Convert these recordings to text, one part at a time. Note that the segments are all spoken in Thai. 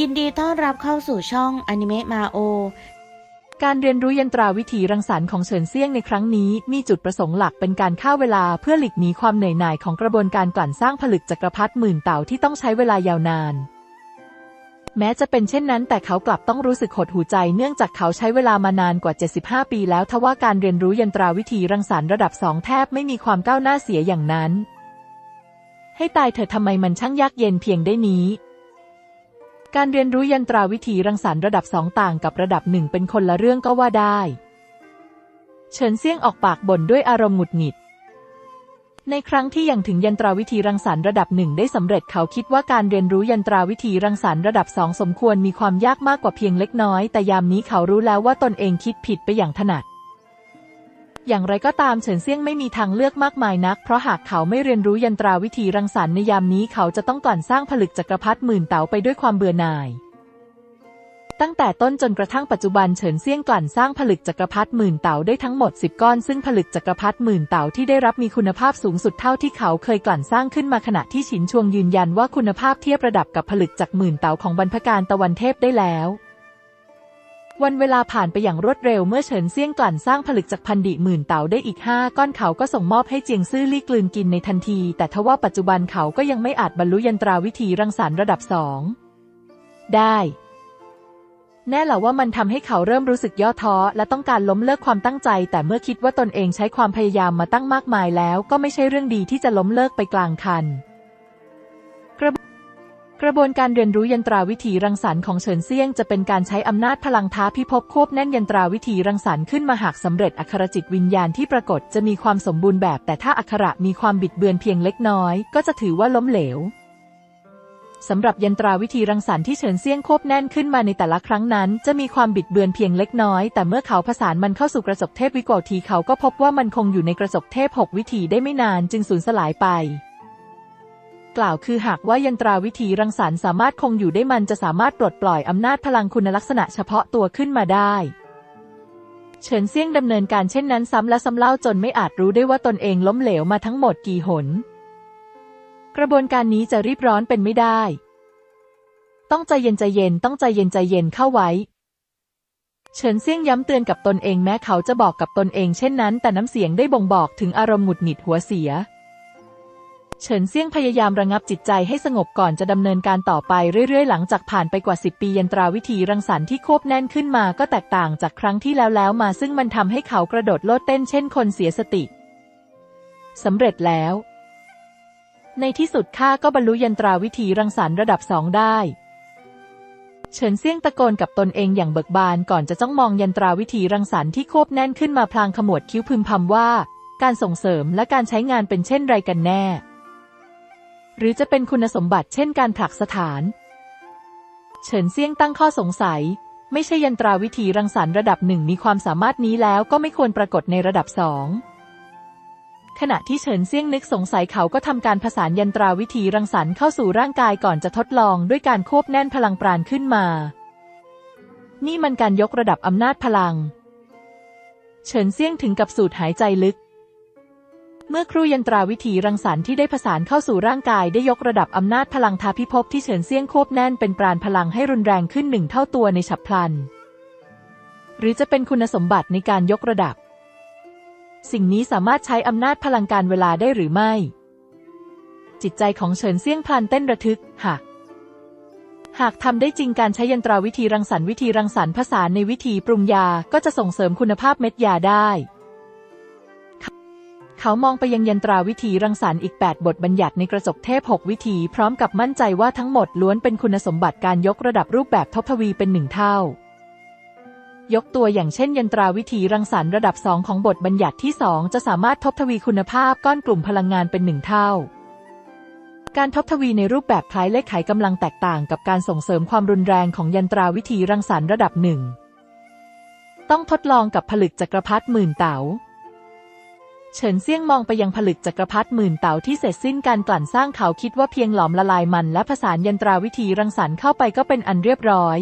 ยินดีต้อนรับเข้าสู่ช่องอนิเมะมาโอ การเรียนรู้ยันตราวิธีรังสรรค์ของเฉินเซี่ยงในครั้งนี้ มีจุดประสงค์หลักเป็นการฆ่าเวลาเพื่อหลีกหนีความเหนื่อยหน่ายของกระบวนการกลั่นสร้างผลึกจักรพรรดิหมื่นเต่าที่ต้องใช้เวลายาวนาน แม้จะเป็นเช่นนั้น แต่เขากลับต้องรู้สึกหดหูใจเนื่องจากเขาใช้เวลามานานกว่า 75 ปีแล้วทว่าการเรียนรู้ยันตราวิธีรังสรรค์ระดับสองแทบไม่มีความก้าวหน้าเสียอย่างนั้น ให้ตายเถอะทำไมมันช่างยากเย็นเพียงได้นี้ การเรียนรู้ยันตราวิธีรังสรรค์ระดับสองต่างกับระดับหนึ่งเป็นคนละเรื่องก็ว่าได้ เฉินเซี่ยงออกปากบ่นด้วยอารมณ์หงุดหงิด ในครั้งที่ยังถึงยันตราวิธีรังสรรค์ระดับหนึ่งได้สำเร็จเขาคิดว่าการเรียนรู้ยันตราวิธีรังสรรค์ระดับสองสมควรมีความยากมากกว่าเพียงเล็กน้อย แต่ยามนี้เขารู้แล้วว่าตนเองคิดผิดไปอย่างถนัด อย่างไรก็ตามเฉินเซี่ยงไม่มีทางเลือกมากมายนัก เพราะหากเขาไม่เรียนรู้ยันตราวิธีรังสรรค์ในยามนี้เขาจะต้องกลั่นสร้างผลึกจักรพรรดิหมื่นเต๋าไปด้วยความเบื่อหน่าย ตั้งแต่ต้นจนกระทั่งปัจจุบันเฉินเซี่ยงกลั่นสร้างผลึกจักรพรรดิหมื่นเต๋าได้ทั้งหมด 10 ก้อน ซึ่งผลึกจักรพรรดิหมื่นเต๋าที่ได้รับมีคุณภาพสูงสุดเท่าที่เขาเคยกลั่นสร้างขึ้นมาขณะที่ฉินชวงยืนยันว่าคุณภาพเทียบระดับกับผลึกจากหมื่นเต๋าของบรรพการตะวันเทพได้แล้ว วันเวลาผ่านไปอย่างรวดเร็วเมื่อเฉินเซี่ยงกลั่นสร้างผลึกจากพันดิหมื่นเต๋าได้อีกห้าก้อนเขาก็ส่งมอบให้เจียงซื่อลี่กลืนกินในทันที แต่ทว่าปัจจุบันเขาก็ยังไม่อาจบรรลุยันตราวิธีรังสรรค์ระดับสองได้ แน่แหละว่ามันทำให้เขาเริ่มรู้สึกย่อท้อ และต้องการล้มเลิกความตั้งใจ แต่เมื่อคิดว่าตนเองใช้ความพยายามมาตั้งมากมายแล้ว ก็ไม่ใช่เรื่องดีที่จะล้มเลิกไปกลางคัน กระบวนการเรียนรู้ยันตราวิธีรังสรรค์ของเฉินเซี่ยงจะเป็นการใช้อำนาจพลังท้าพิภพควบแน่นยันตราวิธีรังสรรค์ขึ้นมาหากสำเร็จอัครจิตวิญญาณที่ปรากฏจะมีความสมบูรณ์แบบ แต่ถ้าอัคระมีความบิดเบือนเพียงเล็กน้อย ก็จะถือว่าล้มเหลวสำหรับยันตราวิธีรังสรรค์ที่เฉินเซี่ยงควบแน่นขึ้นมาในแต่ละครั้งนั้น จะมีความบิดเบือนเพียงเล็กน้อย แต่เมื่อเขาผสานมันเข้าสู่กระจกเทพวิโกทีเขาก็พบว่ามันคงอยู่ในกระจกเทพหกวิธีได้ไม่นานจึงสูญสลายไป กล่าวคือหากว่ายันตราวิธีรังสรรค์สามารถคงอยู่ได้มันจะสามารถปลดปล่อยอำนาจพลังคุณลักษณะเฉพาะตัวขึ้นมาได้เฉินเซี่ยงดำเนินการเช่นนั้นซ้ำและซ้ำเล่าจนไม่อาจรู้ได้ว่าตนเองล้มเหลวมาทั้งหมดกี่หน กระบวนการนี้จะรีบร้อนเป็นไม่ได้ ต้องใจเย็นใจเย็นต้องใจเย็นใจเย็นเข้าไว้ เฉินเซี่ยงย้ำเตือนกับตนเองแม้เขาจะบอกกับตนเองเช่นนั้น แต่น้ำเสียงได้บ่งบอกถึงอารมณ์หงุดหงิดหัวเสีย เฉินเซี่ยงพยายามระงับจิตใจให้สงบก่อนจะดำเนินการต่อไปเรื่อยๆ หลังจากผ่านไปกว่า 10 ปียันตราวิธีรังสรรค์ที่ควบแน่นขึ้นมาก็แตกต่างจากครั้งที่แล้วแล้วมาซึ่งมันทำให้เขากระโดดโลดเต้นเช่นคนเสียสติสำเร็จแล้ว ในที่สุดข้าก็บรรลุยันตราวิธีรังสรรค์ระดับสองได้เฉินเซี่ยงตะโกนกับตนเองอย่างเบิกบานก่อนจะจ้องมองยันตราวิธีรังสรรค์ที่ควบแน่นขึ้นมาพลางขมวดคิ้วพึมพำว่า การส่งเสริมและการใช้งานเป็นเช่นไรกันแน่ หรือจะเป็นคุณสมบัติเช่นการผลักสถาน เฉินเซี่ยงตั้งข้อสงสัย ไม่ใช่ยันตราวิธีรังสรรค์ระดับหนึ่งมีความสามารถนี้แล้วก็ไม่ควรปรากฏในระดับสองขณะที่เฉินเซี่ยงนึกสงสัยเขาก็ทำการผสานยันตราวิธีรังสรรค์เข้าสู่ร่างกายก่อนจะทดลองด้วยการควบแน่นพลังปราณขึ้นมา นี่มันการยกระดับอำนาจพลัง เฉินเซี่ยงถึงกับสูดหายใจลึก เมื่อครูยันตราวิธีรังสรรค์ที่ได้ผสานเข้าสู่ร่างกายได้ยกระดับอำนาจพลังทาพิภพที่เฉินเซียงควบแน่นเป็นปราณพลังให้รุนแรงขึ้นหนึ่งเท่าตัวในฉับพลัน หรือจะเป็นคุณสมบัติในการยกระดับ สิ่งนี้สามารถใช้อำนาจพลังการเวลาได้หรือไม่ จิตใจของเฉินเซียงพลันเต้นระทึกหากหากทำได้จริงการใช้ยันตราวิธีรังสรรค์วิธีรังสรรค์ผสานในวิธีปรุงยาก็จะส่งเสริมคุณภาพเม็ดยาได้ เขามองไปยังยันตราวิธีรังสรรค์อีก 8 บทบัญญัติในกระจกเทพ 6 วิธี พร้อมกับมั่นใจว่าทั้งหมดล้วนเป็นคุณสมบัติการยกระดับรูปแบบทบทวีเป็นหนึ่งเท่า ยกตัวอย่างเช่น ยันตราวิธีรังสรรค์ระดับสองของบทบัญญัติที่สองจะสามารถทบทวีคุณภาพก้อนกลุ่มพลังงานเป็นหนึ่งเท่าการทบทวีในรูปแบบคล้ายเลขไขกำลังแตกต่างกับการส่งเสริมความรุนแรงของยันตราวิธีรังสรรค์ระดับหนึ่ง ต้องทดลองกับผลึกจักรพรรดิหมื่นเต๋า เฉินเซี่ยงมองไปยังผลึกจักรพรรดิหมื่นเต๋าที่เสร็จสิ้นการกลั่นสร้างเขาคิดว่าเพียงหลอมละลายมันและผสานยันตราวิธีรังสรรค์เข้าไปก็เป็นอันเรียบร้อย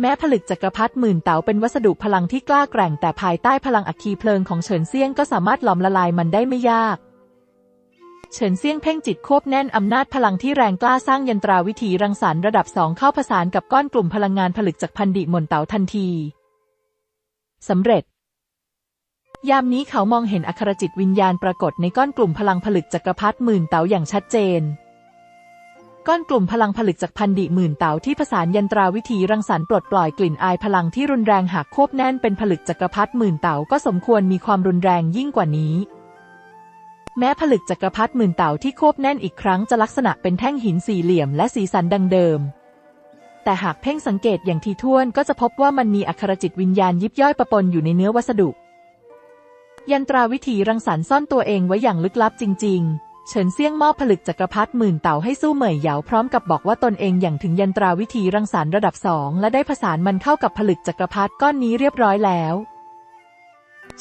แม้ผลึกจักรพรรดิหมื่นเต๋าเป็นวัสดุพลังที่กล้าแกร่งแต่ภายใต้พลังอัคคีเพลิงของเฉินเซี่ยงก็สามารถหลอมละลายมันได้ไม่ยาก เฉินเซี่ยงเพ่งจิตควบแน่นอำนาจพลังที่แรงกล้าสร้างยันตราวิถีรังสรรค์ระดับสองเข้าผสานกับก้อนกลุ่มพลังงานผลึกจากพันดิหม่นเต๋าทันทีสำเร็จ ยามนี้เขามองเห็นอัครจิตวิญญาณปรากฏในก้อนกลุ่มพลังผลึกจักรพรรดิหมื่นเต๋าอย่างชัดเจน ก้อนกลุ่มพลังผลึกจากพันดิหมื่นเต๋าที่ผสานยันตราวิธีรังสรรค์ปลดปล่อยกลิ่นอายพลังที่รุนแรงหากควบแน่นเป็นผลึกจักรพรรดิหมื่นเต๋าก็สมควรมีความรุนแรงยิ่งกว่านี้ แม้ผลึกจักรพรรดิหมื่นเต๋าที่ควบแน่นอีกครั้งจะลักษณะเป็นแท่งหินสี่เหลี่ยมและสีสันดังเดิมแต่หากเพ่งสังเกตอย่างทีท่วนก็จะพบว่ามันมีอัครจิตวิญญาณยิบย่อยประปนอยู่ในเนื้อวัสดุ ยันตราวิถีรังสรรค์ซ่อนตัวเองไว้อย่างลึกลับจริง ๆ เฉินเซี่ยงมอบผลึกจักรพรรดิหมื่นเต่าให้สู้เหมยเหยาพร้อมกับบอกว่าตนเองอย่างถึงยันตราวิถีรังสรรค์ระดับสองและได้ผสานมันเข้ากับผลึกจักรพรรดิก้อนนี้เรียบร้อยแล้ว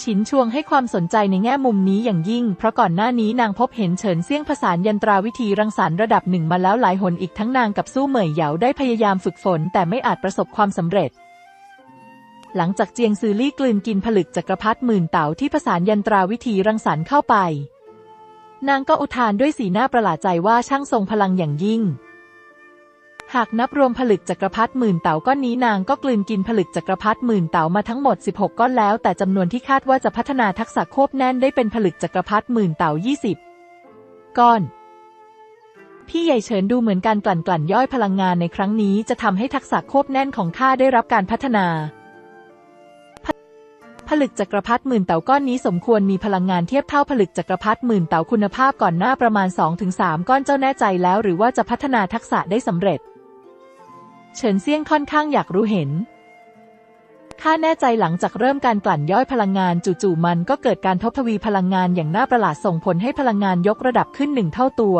ฉินชวงให้ความสนใจในแง่มุมนี้อย่างยิ่ง เพราะก่อนหน้านี้นางพบเห็นเฉินเซี่ยงผสานยันตราวิธีรังสรรค์ระดับหนึ่งมาแล้วหลายหนอีกทั้งนางกับสู้เหมยเหยาได้พยายามฝึกฝนแต่ไม่อาจประสบความสำเร็จ หลังจากเจียงซือลี่กลืนกินผลึกจักรพรรดิหมื่นเต๋าที่ผสานยันตราวิธีรังสรรค์เข้าไป นางก็อุทานด้วยสีหน้าประหลาดใจว่าช่างทรงพลังอย่างยิ่ง หากนับรวมผลึกจักรพรรดิหมื่นเต๋าก้อนนี้นางก็กลืนกินผลึกจักรพรรดิหมื่นเต๋ามาทั้งหมด 16 ก้อนแล้ว แต่จำนวนที่คาดว่าจะพัฒนาทักษะโคบแน่นได้เป็นผลึกจักรพรรดิหมื่นเต๋า20 ก้อนพี่ใหญ่เฉินดูเหมือนการกลั่นกลั่นย่อยพลังงานในครั้งนี้จะทำให้ทักษะโคบแน่นของข้าได้รับการพัฒนา ลึกจักรพรรดิหมื่นเต๋าก้อนนี้สมควรมีพลังงานเทียบเท่าผลึกจักรพรรดิหมื่นเต๋าคุณภาพก่อนหน้าประมาณ 2-3 ก้อนเจ้าแน่ใจแล้ว หรือว่าจะพัฒนาทักษะได้สำเร็จ เฉินเซี่ยงค่อนข้างอยากรู้เห็นข้าแน่ใจหลังจากเริ่มการกลั่นย่อยพลังงานจู่ๆมันก็เกิดการทบทวีพลังงานอย่างน่าประหลาดส่งผลให้พลังงานยกระดับขึ้นหนึ่งเท่าตัว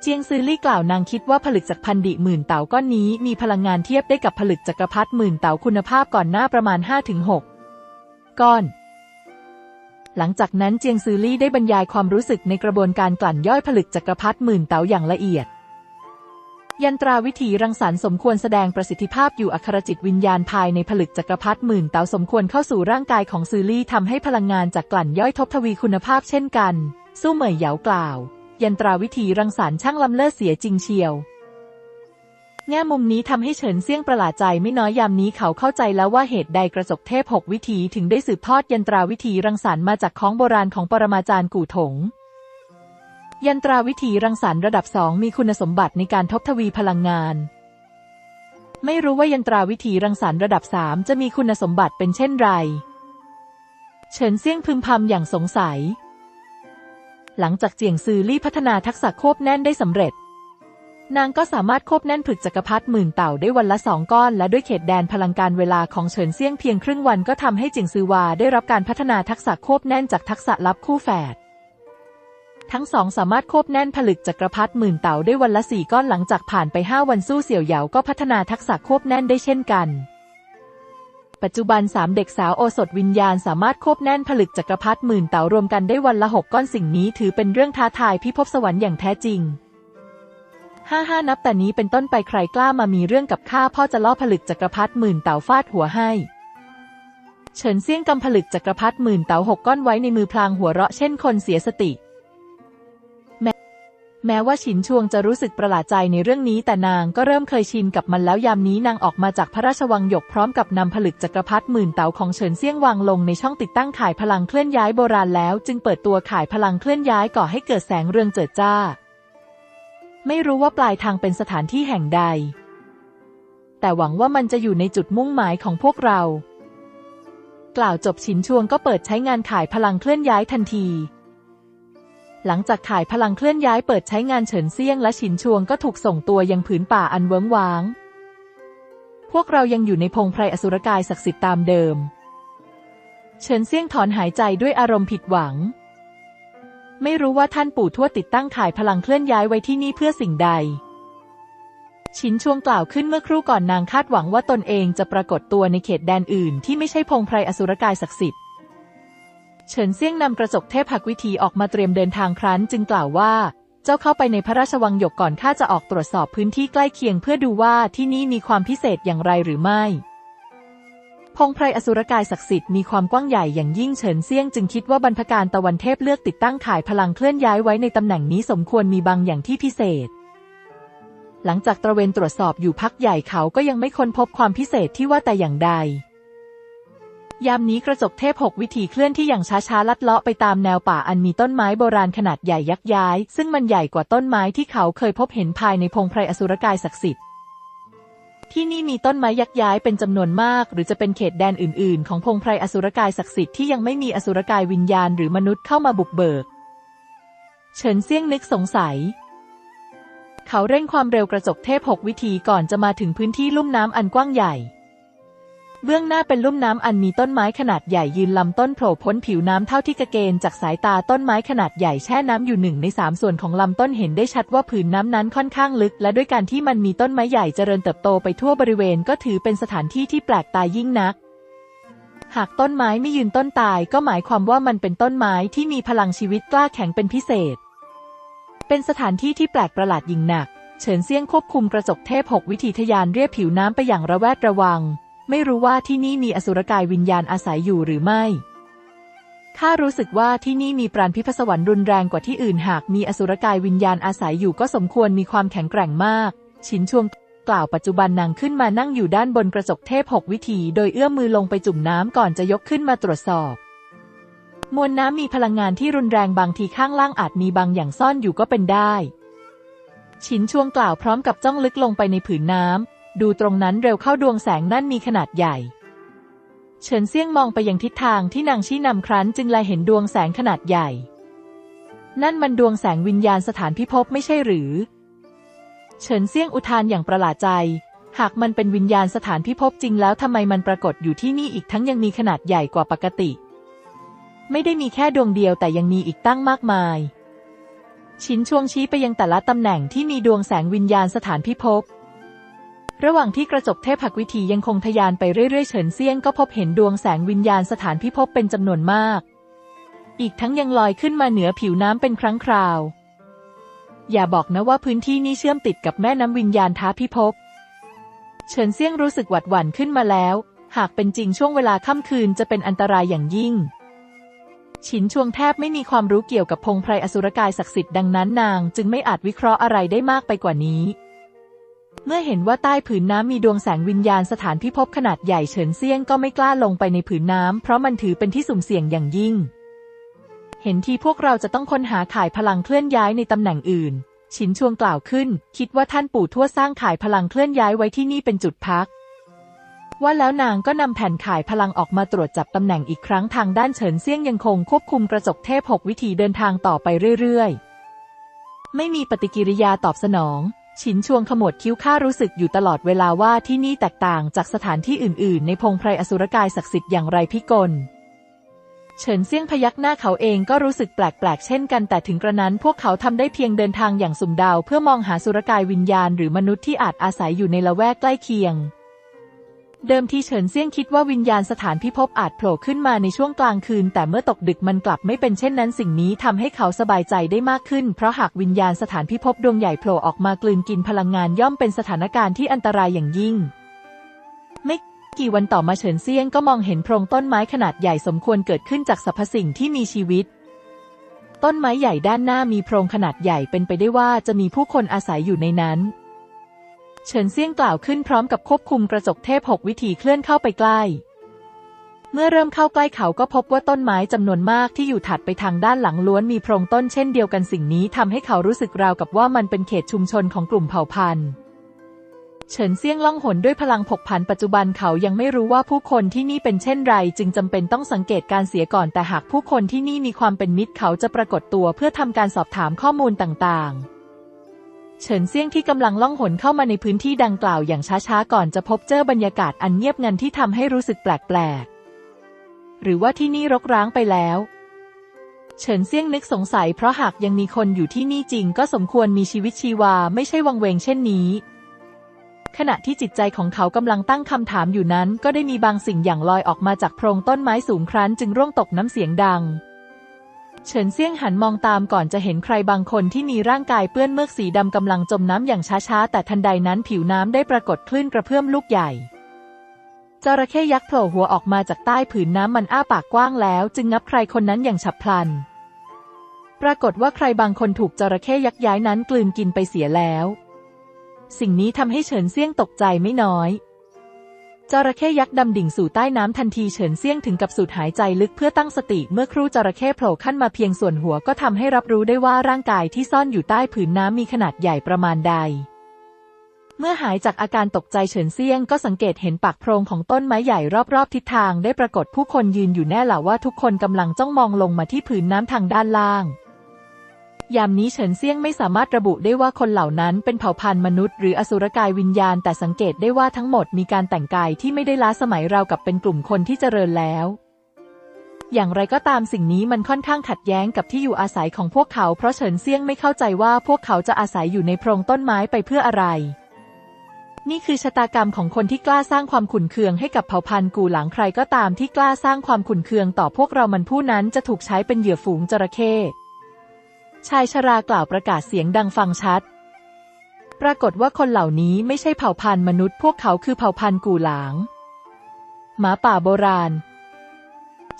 เจียงซือลี่กล่าวนางคิดว่าผลึกจากพันดิหมื่นเต๋าก้อนนี้มีพลังงานเทียบได้กับผลึกจักรพรรดิหมื่นเต๋าคุณภาพก่อนหน้าประมาณ5-6 ก้อน หลังจากนั้นเจียงซือลี่ได้บรรยายความรู้สึกในกระบวนการกลั่นย่อยผลึกจักรพรรดิหมื่นเต๋าอย่างละเอียด ยันตราวิถีรังสรรค์สมควรแสดงประสิทธิภาพอยู่อัครจิตวิญญาณภายในผลึกจักรพรรดิหมื่นเต๋าสมควรเข้าสู่ร่างกายของซือลี่ทำให้พลังงานจากกลั่นย่อยทบทวีคุณภาพเช่นกัน สู้เหมยเหยากล่าว ยันตราวิถีรังสรรค์ช่างล้ำเลิศเสียจริงเชียว แง่มุมนี้ทำให้เฉินเซี่ยงประหลาดใจไม่น้อยยามนี้เขาเข้าใจแล้วว่าเหตุใดกระจกเทพหกวิถีถึงได้สืบทอดยันตราวิถีรังสรรค์มาจากของโบราณของปรมาจารย์กู่ถง ยันตราวิถีรังสรรค์ระดับสองมีคุณสมบัติในการทบทวีพลังงาน ไม่รู้ว่ายันตราวิถีรังสรรค์ระดับสามจะมีคุณสมบัติเป็นเช่นไร เฉินเซี่ยงพึมพำอย่างสงสัย หลังจากเจียงซือลี่พัฒนาทักษะโคบแน่นได้สำเร็จ นางก็สามารถโคบแน่นผึกจักรพรรดิหมื่นเต่าได้วันละสองก้อน และด้วยเขตแดนพลังการเวลาของเฉินเซี่ยงเพียงครึ่งวันก็ทำให้จียงซือวาได้รับการพัฒนาทักษะโคบแน่นจากทักษะลับคู่แฝดทั้งสองสามารถโคบแน่นผลึกจักรพรรดิหมื่นเต่าได้วันละสี่ก้อนหลังจากผ่านไปห้าวันสู้เสี่ยวเหยาก็พัฒนาทักษะโคบแน่นได้เช่นกัน ปัจจุบันสามเด็กสาวโอสถวิญญาณสามารถโคบแน่นผลึกจักรพรรดิหมื่นเต่ารวมกันได้วันละหกก้อนสิ่งนี้ถือเป็นเรื่องท้าทายพิภพสวรรค์อย่างแท้จริง ห้าห้านับแต่นี้เป็นต้นไปใครกล้ามามีเรื่องกับข้าพ่อจะล่อผลึกจักรพรรดิหมื่นเต่าฟาดหัวให้ เฉินเซี่ยงกำผลึกจักรพรรดิหมื่นเต่าหกก้อนไว้ในมือพลางหัวเราะเช่นคนเสียสติ แม้ว่าฉินชวงจะรู้สึกประหลาดใจในเรื่องนี้ แต่นางก็เริ่มเคยชินกับมันแล้วยามนี้นางออกมาจากพระราชวังหยกพร้อมกับนำผลึกจักรพรรดิหมื่นเต๋าของเฉินเซี่ยงวางลงในช่องติดตั้งข่ายพลังเคลื่อนย้ายโบราณแล้ว จึงเปิดตัวข่ายพลังเคลื่อนย้ายก่อให้เกิดแสงเรืองเจิดจ้า ไม่รู้ว่าปลายทางเป็นสถานที่แห่งใด แต่หวังว่ามันจะอยู่ในจุดมุ่งหมายของพวกเรา กล่าวจบฉินชวงก็เปิดใช้งานขายพลังเคลื่อนย้ายทันที หลังจากขายพลังเคลื่อนย้ายเปิดใช้งานเฉินเซี่ยงและฉินชวงก็ถูกส่งตัวยังผืนป่าอันเวิ้งว้าง พวกเรายังอยู่ในพงไพรอสุรกายศักดิ์สิทธิ์ตามเดิม เฉินเซี่ยงถอนหายใจด้วยอารมณ์ผิดหวัง ไม่รู้ว่าท่านปู่ทวดติดตั้งข่ายพลังเคลื่อนย้ายไว้ที่นี่เพื่อสิ่งใด ชินชวงกล่าวขึ้นเมื่อครู่ก่อนนางคาดหวังว่าตนเองจะปรากฏตัวในเขตแดนอื่น ที่ไม่ใช่พงไพรอสุรกายศักดิ์สิทธิ์เฉินเซี่ยงนำกระจกเทพหักวิธีออกมาเตรียมเดินทางครั้น จึงกล่าวว่า เจ้าเข้าไปในพระราชวังหยกก่อนข้าจะออกตรวจสอบพื้นที่ใกล้เคียงเพื่อดูว่าที่นี่มีความพิเศษอย่างไรหรือไม่ พงไพรอสุรกายศักดิ์สิทธิ์มีความกว้างใหญ่อย่างยิ่งเฉินเซียงจึงคิดว่าบรรพการตะวันเทพเลือกติดตั้งข่ายพลังเคลื่อนย้ายไว้ในตำแหน่งนี้สมควรมีบางอย่างที่พิเศษ หลังจากตระเวนตรวจสอบอยู่พักใหญ่เขาก็ยังไม่ค้นพบความพิเศษที่ว่าแต่อย่างใด ยามนี้กระจกเทพหกวิธีเคลื่อนที่อย่างช้าๆลัดเลาะไปตามแนวป่าอันมีต้นไม้โบราณขนาดใหญ่ยักย้าย ซึ่งมันใหญ่กว่าต้นไม้ที่เขาเคยพบเห็นภายในพงไพรอสุรกายศักดิ์สิทธิ์ ที่นี่มีต้นไม้ยักย้ายเป็นจำนวนมาก หรือจะเป็นเขตแดนอื่น ๆ ของพงไพรอสุรกายศักดิ์สิทธิ์ที่ยังไม่มีอสุรกายวิญญาณหรือมนุษย์เข้ามาบุกเบิก เฉินเซี่ยงนึกสงสัย เขาเร่งความเร็วกระจกเทพหกวิธีก่อนจะมาถึงพื้นที่ลุ่มน้ำอันกว้างใหญ่ เบื้องหน้าเป็นลุ่มน้ำอันมีต้นไม้ขนาดใหญ่ยืนลำต้นโผล่พ้นผิวน้ำเท่าที่กระเกณจากสายตาต้นไม้ขนาดใหญ่แช่น้ำอยู่หนึ่งในสามส่วนของลำต้นเห็นได้ชัดว่าผืนน้ำนั้นค่อนข้างลึก และด้วยการที่มันมีต้นไม้ใหญ่เจริญเติบโตไปทั่วบริเวณก็ถือเป็นสถานที่ที่แปลกตายิ่งนัก หากต้นไม้ไม่ยืนต้นตาย ก็หมายความว่ามันเป็นต้นไม้ที่มีพลังชีวิตกล้าแข็งเป็นพิเศษ เป็นสถานที่ที่แปลกประหลาดยิ่งหนัก เฉินเซียงควบคุมกระจกเทพหกวิธีทะยานเรียบผิวน้ำไปอย่างระแวดระวัง ไม่รู้ว่าที่นี่มีอสุรกายวิญญาณอาศัยอยู่หรือไม่ข้ารู้สึกว่าที่นี่มีปราณพิพศวรรค์รุนแรงกว่าที่อื่นหากมีอสุรกายวิญญาณอาศัยอยู่ก็สมควรมีความแข็งแกร่งมาก ชินชวงกล่าวปัจจุบันนางขึ้นมานั่งอยู่ด้านบนกระจกเทพหกวิธี โดยเอื้อมมือลงไปจุ่มน้ำก่อนจะยกขึ้นมาตรวจสอบ มวลน้ำมีพลังงานที่รุนแรงบางทีข้างล่างอาจมีบางอย่างซ่อนอยู่ก็เป็นได้ ชินช่วงกล่าวพร้อมกับจ้องลึกลงไปในผืนน้ำ ดูตรงนั้นเร็วเข้าดวงแสงนั่นมีขนาดใหญ่ เฉินเซี่ยงมองไปยังทิศทางที่นางชี้นำครั้นจึงแลเห็นดวงแสงขนาดใหญ่ นั่นมันดวงแสงวิญญาณสถานพิภพไม่ใช่หรือ เฉินเซี่ยงอุทานอย่างประหลาดใจ หากมันเป็นวิญญาณสถานพิภพจริงแล้วทำไมมันปรากฏอยู่ที่นี่อีกทั้งยังมีขนาดใหญ่กว่าปกติ ไม่ได้มีแค่ดวงเดียวแต่ยังมีอีกตั้งมากมาย ชินช่วงชี้ไปยังแต่ละตำแหน่งที่มีดวงแสงวิญญาณสถานพิภพ ระหว่างที่กระจกเทพหักวิธียังคงทะยานไปเรื่อยๆ เฉินเซียงก็พบเห็นดวงแสงวิญญาณสถานพิภพเป็นจำนวนมาก อีกทั้งยังลอยขึ้นมาเหนือผิวน้ำเป็นครั้งคราว อย่าบอกนะว่าพื้นที่นี้เชื่อมติดกับแม่น้ำวิญญาณท้าพิภพ เฉินเซียงรู้สึกหวัดหวั่นขึ้นมาแล้ว หากเป็นจริงช่วงเวลาค่ำคืนจะเป็นอันตรายอย่างยิ่ง ฉินชวงแทบไม่มีความรู้เกี่ยวกับพงไพรอสุรกายศักดิ์สิทธิ์ดังนั้นนาง จึงไม่อาจวิเคราะห์อะไรได้มากไปกว่านี้ เมื่อเห็นว่าใต้ผืนน้ำมีดวงแสงวิญญาณสถานพิภพขนาดใหญ่เฉินเซี่ยงก็ไม่กล้าลงไปในผืนน้ำเพราะมันถือเป็นที่สุ่มเสี่ยงอย่างยิ่ง เห็นทีพวกเราจะต้องค้นหาข่ายพลังเคลื่อนย้ายในตำแหน่งอื่นฉินชวงกล่าวขึ้น คิดว่าท่านปู่ทั่วสร้างข่ายพลังเคลื่อนย้ายไว้ที่นี่เป็นจุดพัก ว่าแล้วนางก็นำแผ่นข่ายพลังออกมาตรวจจับตำแหน่งอีกครั้งทางด้านเฉินเซี่ยงยังคงควบคุมกระจกเทพหกวิธีเดินทางต่อไปเรื่อยๆ ไม่มีปฏิกิริยาตอบสนอง ฉินชวงขมวดคิ้วข้ารู้สึกอยู่ตลอดเวลาว่าที่นี่แตกต่างจากสถานที่อื่น ๆ ในพงไพรอสุรกายศักดิ์สิทธิ์อย่างไรพิกล เฉินเซี่ยงพยักหน้าเขาเองก็รู้สึกแปลก ๆ เช่นกันแต่ถึงกระนั้นพวกเขาทำได้เพียงเดินทางอย่างสุ่มเดาเพื่อมองหาสุรกายวิญญาณหรือมนุษย์ที่อาจอาศัยอยู่ในละแวกใกล้เคียง เดิมทีเฉินเซี่ยงคิดว่าวิญญาณสถานพิภพอาจโผล่ขึ้นมาในช่วงกลางคืน แต่เมื่อตกดึกมันกลับไม่เป็นเช่นนั้นสิ่งนี้ทำให้เขาสบายใจได้มากขึ้น เพราะหากวิญญาณสถานพิภพดวงใหญ่โผล่ออกมากลืนกินพลังงานย่อมเป็นสถานการณ์ที่อันตรายอย่างยิ่ง ไม่กี่วันต่อมาเฉินเซี่ยงก็มองเห็นโพรงต้นไม้ขนาดใหญ่สมควรเกิดขึ้นจากสรรพสิ่งที่มีชีวิต ต้นไม้ใหญ่ด้านหน้ามีโพรงขนาดใหญ่เป็นไปได้ว่าจะมีผู้คนอาศัยอยู่ในนั้น เฉินเซี่ยงกล่าวขึ้นพร้อมกับควบคุมกระจกเทพหกวิธีเคลื่อนเข้าไปใกล้ เมื่อเริ่มเข้าใกล้เขาก็พบว่าต้นไม้จำนวนมากที่อยู่ถัดไปทางด้านหลังล้วนมีโพรงต้นเช่นเดียวกันสิ่งนี้ทำให้เขารู้สึกราวกับว่ามันเป็นเขตชุมชนของกลุ่มเผ่าพันธุ์เฉินเซี่ยงล่องหนด้วยพลังผกผันปัจจุบันเขายังไม่รู้ว่าผู้คนที่นี่เป็นเช่นไร จึงจำเป็นต้องสังเกตการเสียก่อนแต่หากผู้คนที่นี่มีความเป็นมิตรเขาจะปรากฏตัวเพื่อทำการสอบถามข้อมูลต่างๆ เฉินเซี่ยงที่กำลังล่องหนเข้ามาในพื้นที่ดังกล่าวอย่างช้าๆก่อนจะพบเจอบรรยากาศอันเงียบงันที่ทำให้รู้สึกแปลกๆ หรือว่าที่นี่รกร้างไปแล้ว เฉินเซี่ยงนึกสงสัยเพราะหากยังมีคนอยู่ที่นี่จริงก็สมควรมีชีวิตชีวาไม่ใช่วังเวงเช่นนี้ ขณะที่จิตใจของเขากำลังตั้งคำถามอยู่นั้น ก็ได้มีบางสิ่งอย่างลอยออกมาจากโพรงต้นไม้สูงครั้นจึงร่วงตกน้ำเสียงดัง เฉินเซี่ยงหันมองตามก่อนจะเห็นใครบางคนที่มีร่างกายเปื้อนเมือกสีดำกำลังจมน้ำอย่างช้าๆ แต่ทันใดนั้นผิวน้ำได้ปรากฏคลื่นกระเพื่อมลูกใหญ่จระเข้ยักษ์โผล่หัวออกมาจากใต้ผืนน้ำมันอ้าปากกว้างแล้ว จึงนับใครคนนั้นอย่างฉับพลัน ปรากฏว่าใครบางคนถูกจระเข้ยักษ์ย้ายนั้นกลืนกินไปเสียแล้ว สิ่งนี้ทำให้เฉินเซี่ยงตกใจไม่น้อย จระเข้ยักษ์ดำดิ่งสู่ใต้น้ำทันทีเฉินเซี่ยงถึงกับสูดหายใจลึกเพื่อตั้งสติเมื่อครู่จระเข้โผล่ขึ้นมาเพียงส่วนหัวก็ทำให้รับรู้ได้ว่าร่างกายที่ซ่อนอยู่ใต้ผืนน้ำมีขนาดใหญ่ประมาณใด เมื่อหายจากอาการตกใจเฉินเซี่ยงก็สังเกตเห็นปากโพรงของต้นไม้ใหญ่รอบๆทิศทางได้ปรากฏผู้คนยืนอยู่แน่หละว่าทุกคนกำลังจ้องมองลงมาที่ผืนน้ำทางด้านล่าง ยามนี้เฉินเซี่ยงไม่สามารถระบุได้ว่าคนเหล่านั้นเป็นเผ่าพันธุ์มนุษย์หรืออสุรกายวิญญาณ แต่สังเกตได้ว่าทั้งหมดมีการแต่งกายที่ไม่ได้ล้าสมัยราวกับเป็นกลุ่มคนที่เจริญแล้ว อย่างไรก็ตามสิ่งนี้มันค่อนข้างขัดแย้งกับที่อยู่อาศัยของพวกเขา เพราะเฉินเซี่ยงไม่เข้าใจว่าพวกเขาจะอาศัยอยู่ในโพรงต้นไม้ไปเพื่ออะไร นี่คือชะตากรรมของคนที่กล้าสร้างความขุ่นเคืองให้กับเผ่าพันธุ์กูหลังใครก็ตามที่กล้าสร้างความขุ่นเคืองต่อพวกเรามันผู้นั้นจะถูกใช้เป็นเหยื่อฝูงจระเข้ ชายชรากล่าวประกาศเสียงดังฟังชัด ปรากฏว่าคนเหล่านี้ไม่ใช่เผ่าพันธุ์มนุษย์พวกเขาคือเผ่าพันธุ์กูหลาง หมาป่าโบราณ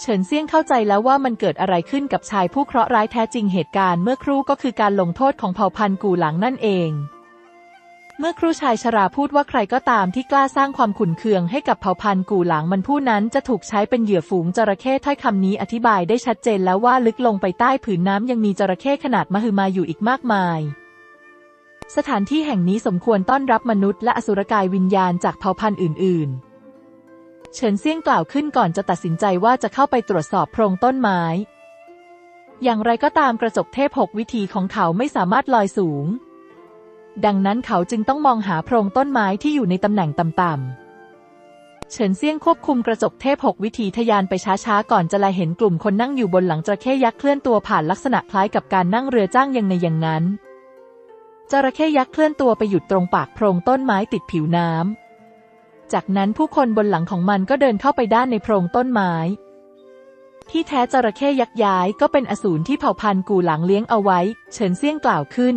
เฉินเซี่ยงเข้าใจแล้วว่ามันเกิดอะไรขึ้นกับชายผู้เคราะห์ร้ายแท้จริงเหตุการณ์เมื่อครู่ก็คือการลงโทษของเผ่าพันธุ์กูหลางนั่นเอง เมื่อครูชายชราพูดว่าใครก็ตามที่กล้าสร้างความขุ่นเคืองให้กับเผ่าพันธุ์กูหลังมันผู้นั้นจะถูกใช้เป็นเหยื่อฝูงจระเข้ถ้อยคำนี้อธิบายได้ชัดเจนแล้วว่าลึกลงไปใต้ผืนน้ำยังมีจระเข้ขนาดมหึมาอยู่อีกมากมาย สถานที่แห่งนี้สมควรต้อนรับมนุษย์และอสุรกายวิญญาณจากเผ่าพันธุ์อื่น ๆ เฉินเซี่ยงกล่าวขึ้นก่อนจะตัดสินใจว่าจะเข้าไปตรวจสอบโพรงต้นไม้ อย่างไรก็ตามกระจกเทพหกวิธีของเขาไม่สามารถลอยสูง ดังนั้นเขาจึงต้องมองหาโพรงต้นไม้ที่อยู่ในตำแหน่งต่ำๆ เฉินเซี่ยงควบคุมกระจกเทพหกวิธีทะยานไปช้าๆ ก่อนจะลาเห็นกลุ่มคนนั่งอยู่บนหลังจระเข้ยักษ์เคลื่อนตัวผ่านลักษณะคล้ายกับการนั่งเรือจ้างยังในอย่างนั้นจระเข้ยักษ์เคลื่อนตัวไปหยุดตรงปากโพรงต้นไม้ติดผิวน้ำ จากนั้นผู้คนบนหลังของมันก็เดินเข้าไปด้านในโพรงต้นไม้ ที่แท้จระเข้ยักษ์ย้ายก็เป็นอสูรที่เผ่าพันธุ์กูหลังเลี้ยงเอาไว้ เฉินเซี่ยงกล่าวขึ้น